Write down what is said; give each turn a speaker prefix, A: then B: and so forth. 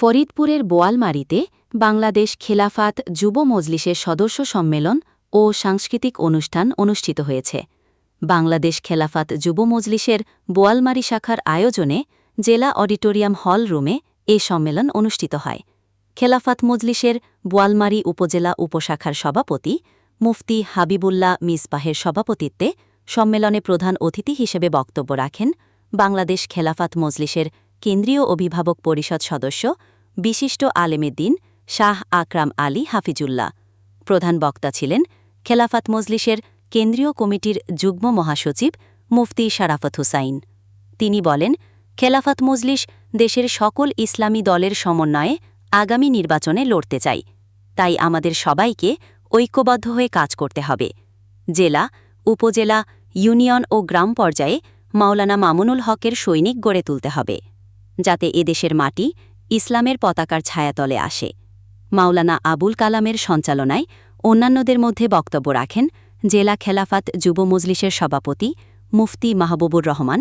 A: ফরিদপুরের বোয়ালমারীতে বাংলাদেশ খেলাফাত যুব মজলিসের সদস্য সম্মেলন ও সাংস্কৃতিক অনুষ্ঠান অনুষ্ঠিত হয়েছে। বাংলাদেশ খেলাফাত যুব মজলিসের বোয়ালমারী শাখার আয়োজনে জেলা অডিটোরিয়াম হল রুমে এ সম্মেলন অনুষ্ঠিত হয়। খেলাফাত মজলিসের বোয়ালমারী উপজেলা উপশাখার সভাপতি মুফতি হাবিবুল্লাহ মিসবাহের সভাপতিত্বে সম্মেলনে প্রধান অতিথি হিসেবে বক্তব্য রাখেন বাংলাদেশ খেলাফাত মজলিসের কেন্দ্রীয় অভিভাবক পরিষদ সদস্য, বিশিষ্ট আলেমেদ্দিন শাহ আকরাম আলী হাফিজুল্লাহ। প্রধান বক্তা ছিলেন খেলাফাত মজলিসের কেন্দ্রীয় কমিটির যুগ্ম মহাসচিব মুফতি শারাফত হুসাইন। তিনি বলেন, খেলাফাত মজলিস দেশের সকল ইসলামী দলের সমন্বয়ে আগামী নির্বাচনে লড়তে চাই। তাই আমাদের সবাইকে ঐক্যবদ্ধ হয়ে কাজ করতে হবে। জেলা, উপজেলা, ইউনিয়ন ও গ্রাম পর্যায়ে মাওলানা মামুনুল হকের সৈনিক গড়ে তুলতে হবে। যাতে এদেশের মাটি ইসলামের পতাকার ছায়াতলে আসে। মাওলানা আবুল কালামের সঞ্চালনায় অন্যান্যদের মধ্যে বক্তব্য রাখেন জেলা খেলাফাত যুব মজলিসের সভাপতি মুফতি মাহবুবুর রহমান